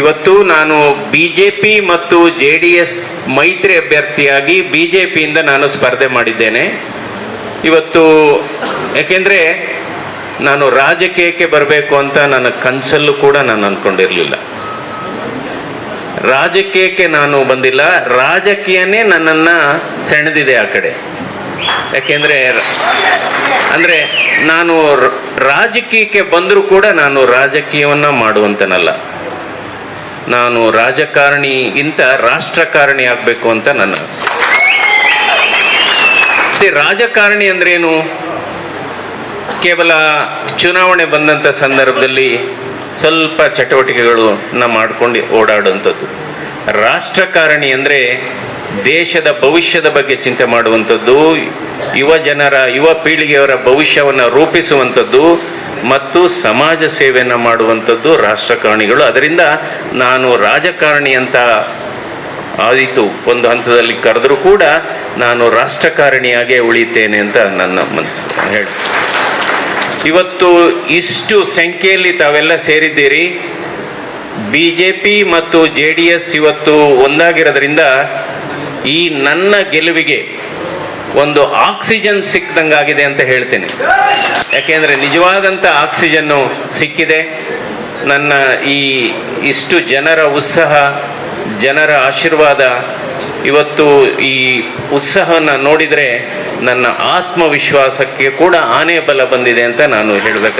ಇವತ್ತು ನಾನು B J P ಮತ್ತು ಜೆ ಡಿ ಎಸ್ ಮೈತ್ರಿ ಅಭ್ಯರ್ಥಿಯಾಗಿ ಬಿ ಜೆ ಪಿಯಿಂದ ನಾನು ಸ್ಪರ್ಧೆ ಮಾಡಿದ್ದೇನೆ. ಇವತ್ತು ಯಾಕೆಂದರೆ ನಾನು ರಾಜಕೀಯಕ್ಕೆ ಬರಬೇಕು ಅಂತ ನನ್ನ ಕನಸಲ್ಲೂ ಕೂಡ ನಾನು ಅಂದ್ಕೊಂಡಿರಲಿಲ್ಲ ರಾಜಕೀಯಕ್ಕೆ ನಾನು ಬಂದಿಲ್ಲ, ರಾಜಕೀಯನೇ ನನ್ನನ್ನು ಸೆಣೆದಿದೆ ಆ ಕಡೆ. ಯಾಕೆಂದರೆ ಅಂದರೆ ನಾನು ರಾಜಕೀಯಕ್ಕೆ ಬಂದರೂ ಕೂಡ ನಾನು ರಾಜಕೀಯವನ್ನು ಮಾಡುವಂತನಲ್ಲ. ನಾನು ರಾಜಕಾರಣಿಗಿಂತ ರಾಷ್ಟ್ರಕಾರಣಿ ಆಗಬೇಕು ಅಂತ ನನ್ನ ಆಸೆ. ರಾಜಕಾರಣಿ ಅಂದ್ರೇನು? ಕೇವಲ ಚುನಾವಣೆ ಬಂದಂಥ ಸಂದರ್ಭದಲ್ಲಿ ಸ್ವಲ್ಪ ಚಟುವಟಿಕೆಗಳನ್ನ ಮಾಡ್ಕೊಂಡು ಓಡಾಡುವಂಥದ್ದು. ರಾಷ್ಟ್ರಕಾರಣಿ ಅಂದರೆ ದೇಶದ ಭವಿಷ್ಯದ ಬಗ್ಗೆ ಚಿಂತೆ ಮಾಡುವಂಥದ್ದು, ಯುವ ಜನರ, ಯುವ ಪೀಳಿಗೆಯವರ ಭವಿಷ್ಯವನ್ನು ರೂಪಿಸುವಂಥದ್ದು, ಮತ್ತು ಸಮಾಜ ಸೇವೆಯನ್ನು ಮಾಡುವಂಥದ್ದು ರಾಷ್ಟ್ರಕಾರಣಿಗಳು. ಅದರಿಂದ ನಾನು ರಾಜಕಾರಣಿ ಅಂತ ಆಯಿತು ಒಂದು ಹಂತದಲ್ಲಿ ಕರೆದರೂ ಕೂಡ ನಾನು ರಾಷ್ಟ್ರಕಾರಣಿಯಾಗೇ ಉಳಿತೇನೆ ಅಂತ ನನ್ನ ಮನಸ್ಸು. ಹೇಳಿ. ಇವತ್ತು ಇಷ್ಟು ಸಂಖ್ಯೆಯಲ್ಲಿ ತಾವೆಲ್ಲ ಸೇರಿದ್ದೀರಿ. ಬಿ ಜೆ ಪಿ ಮತ್ತು ಜೆ ಡಿ ಎಸ್ ಇವತ್ತು ಒಂದಾಗಿರೋದ್ರಿಂದ ಈ ನನ್ನ ಗೆಲುವಿಗೆ ಒಂದು ಆಕ್ಸಿಜನ್ ಸಿಕ್ಕಿದಂಗಾಗಿದೆ ಅಂತ ಹೇಳ್ತೇನೆ. ಯಾಕೆಂದರೆ ನಿಜವಾದಂಥ ಆಕ್ಸಿಜನ್ನು ಸಿಕ್ಕಿದೆ. ನನ್ನ ಈ ಇಷ್ಟು ಜನರ ಉತ್ಸಾಹ, ಜನರ ಆಶೀರ್ವಾದ, ಇವತ್ತು ಈ ಉತ್ಸಾಹವನ್ನು ನೋಡಿದರೆ ನನ್ನ ಆತ್ಮವಿಶ್ವಾಸಕ್ಕೆ ಕೂಡ ಆನೆ ಬಲ ಬಂದಿದೆ ಅಂತ ನಾನು ಹೇಳಬೇಕು